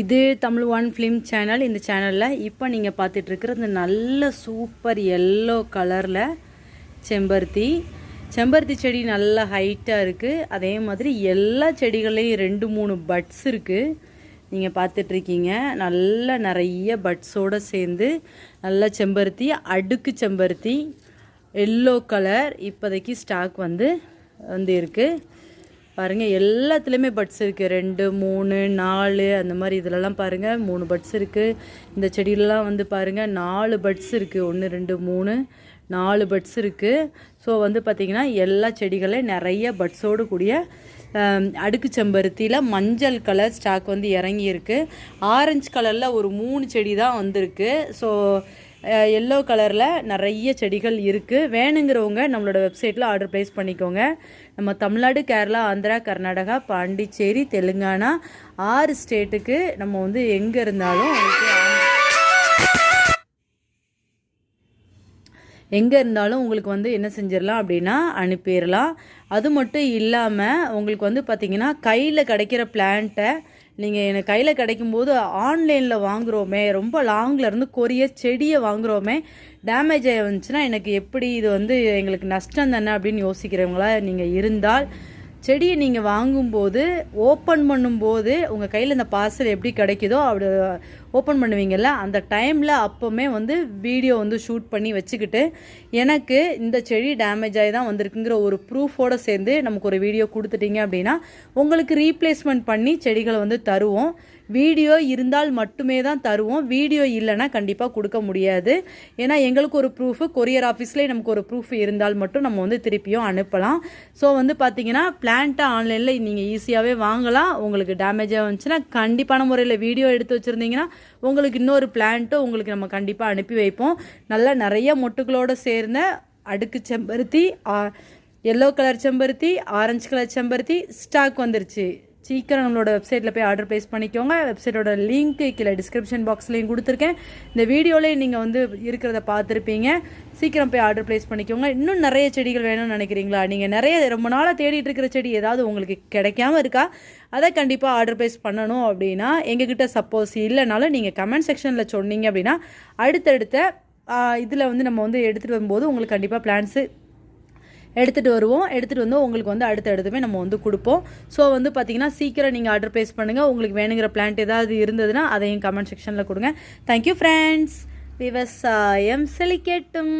இது Tamil one film channel இந்த சேனலில் இப்போ நீங்கள் பார்த்துட்ருக்கிற இந்த நல்ல சூப்பர் எல்லோ கலரில் செம்பருத்தி. செம்பருத்தி செடி நல்ல ஹைட்டாக இருக்குது அதே மாதிரி எல்லா செடிகள்லேயும் ரெண்டு மூணு பட்ஸ் இருக்குது நீங்கள் பார்த்துட்ருக்கீங்க. நல்ல நிறைய பட்ஸோடு சேர்ந்து நல்ல செம்பருத்தி அடுக்கு செம்பருத்தி எல்லோ கலர் இப்போதைக்கு ஸ்டாக் வந்து வந்து இருக்குது பாருங்கள் எல்லாத்துலேயுமே பட்ஸ் இருக்குது ரெண்டு மூணு நாலு அந்த மாதிரி இதிலலாம் பாருங்கள் மூணு பட்ஸ் இருக்குது இந்த செடியிலலாம் வந்து பாருங்கள் நாலு பட்ஸ் இருக்குது ஒன்று ரெண்டு மூணு நாலு பட்ஸ் இருக்குது ஸோ வந்து பார்த்திங்கன்னா எல்லா செடிகளையும் நிறைய பட்ஸோடு கூடிய அடுக்கு செம்பருத்தியில் மஞ்சள் கலர் ஸ்டாக் வந்து இறங்கியிருக்கு. ஆரஞ்சு கலரில் ஒரு மூணு செடி தான் வந்திருக்கு. ஸோ எல்லோ கலரில் நிறைய செடிகள் இருக்குது வேணுங்கிறவங்க நம்மளோட வெப்சைட்டில் ஆர்டர் ப்ளேஸ் பண்ணிக்கோங்க. நம்ம தமிழ்நாடு கேரளா ஆந்திரா கர்நாடகா பாண்டிச்சேரி தெலுங்கானா ஆறு ஸ்டேட்டுக்கு நம்ம வந்து எங்கே இருந்தாலும் எங்கே இருந்தாலும் உங்களுக்கு வந்து என்ன செஞ்சிடலாம் அப்படின்னா அனுப்பிடலாம். அது மட்டும் இல்லாமல் உங்களுக்கு வந்து பார்த்திங்கன்னா கையில் கிடைக்கிற பிளான்ட்டை நீங்கள் எனக்கு கையில் கிடைக்கும்போது ஆன்லைனில் வாங்குகிறோமே ரொம்ப லாங்கில் இருந்து கொரிய செடியை வாங்குகிறோமே டேமேஜ் ஆகி வந்துச்சுன்னா எனக்கு எப்படி இது வந்து எங்களுக்கு நஷ்டம் தானே அப்படின்னு யோசிக்கிறவங்களா நீங்கள் இருந்தால் செடியை நீங்கள் வாங்கும்போது ஓப்பன் பண்ணும்போது உங்கள் கையில் இந்த பார்சல் எப்படி கிடைக்குதோ அப்படி ஓப்பன் பண்ணுவீங்கள்ல அந்த டைமில் அப்போவுமே வந்து வீடியோ வந்து ஷூட் பண்ணி வச்சுக்கிட்டு எனக்கு இந்த செடி டேமேஜ் ஆகி தான் வந்திருக்குங்கிற ஒரு ப்ரூஃபோடு சேர்ந்து நமக்கு ஒரு வீடியோ கொடுத்துட்டீங்க அப்படின்னா உங்களுக்கு ரீப்ளேஸ்மெண்ட் பண்ணி செடிகளை வந்து தருவோம். வீடியோ இருந்தால் மட்டுமே தான் தருவோம். வீடியோ இல்லைன்னா கண்டிப்பாக கொடுக்க முடியாது. ஏன்னா எங்களுக்கு ஒரு ப்ரூஃபு கொரியர் ஆஃபீஸ்லேயே நமக்கு ஒரு ப்ரூஃப் இருந்தால் மட்டும் நம்ம வந்து திருப்பியும் அனுப்பலாம். ஸோ வந்து பார்த்தீங்கன்னா பிளான்ட்டை ஆன்லைனில் நீங்கள் ஈஸியாகவே வாங்கலாம். உங்களுக்கு டேமேஜாக வந்துச்சுன்னா கண்டிப்பான முறையில் வீடியோ எடுத்து வச்சுருந்தீங்கன்னா உங்களுக்கு இன்னொரு பிளான்ட்டோ உங்களுக்கு நம்ம கண்டிப்பாக அனுப்பி வைப்போம். நல்லா நிறைய மொட்டுகளோடு சேர்ந்த அடுக்கு செம்பருத்தி எல்லோ கலர் செம்பருத்தி ஆரஞ்சு கலர் செம்பருத்தி ஸ்டாக் வந்துருச்சு. சீக்கிரம் நம்மளோட வெப்சைட்டில் போய் ஆர்டர் ப்ளேஸ் பண்ணிக்கோங்க. வெப்சைட்டோட லிங்க் கீழே டிஸ்கிரிப்ஷன் பாக்ஸ்லேயும் கொடுத்துருக்கேன். இந்த வீடியோலேயே நீங்கள் வந்து இருக்கிறத பார்த்துருப்பீங்க. சீக்கிரம் போய் ஆர்டர் ப்ளேஸ் பண்ணிக்கோங்க. இன்னும் நிறைய செடிகள் வேணும்னு நினைக்கிறீங்களா? நீங்கள் நிறைய ரொம்ப நாளாக தேடிட்டு இருக்கிற செடி ஏதாவது உங்களுக்கு கிடைக்காம இருக்கா? அதை கண்டிப்பாக ஆர்டர் ப்ளேஸ் பண்ணணும் அப்படின்னா எங்ககிட்ட சப்போஸ் இல்லைனாலும் நீங்கள் கமெண்ட் செக்ஷனில் சொன்னீங்க அப்படின்னா அடுத்தடுத்த இதில் வந்து நம்ம வந்து எடுத்துகிட்டு வரும்போது உங்களுக்கு கண்டிப்பாக பிளான்ஸு எடுத்துகிட்டு வருவோம். எடுத்துகிட்டு வந்து உங்களுக்கு வந்து அடுத்தடுத்துமே நம்ம வந்து கொடுப்போம். ஸோ வந்து பார்த்தீங்கன்னா சீக்கிரம் நீங்கள் ஆர்டர் ப்ளேஸ் பண்ணுங்கள் உங்களுக்கு வேணுங்கிற பிளான்ட் ஏதாவது இருந்ததுன்னா அதையும் கமெண்ட் செக்ஷனில் கொடுங்க. தேங்க்யூ ஃப்ரெண்ட்ஸ் விவசாயம் செழிக்கட்டும்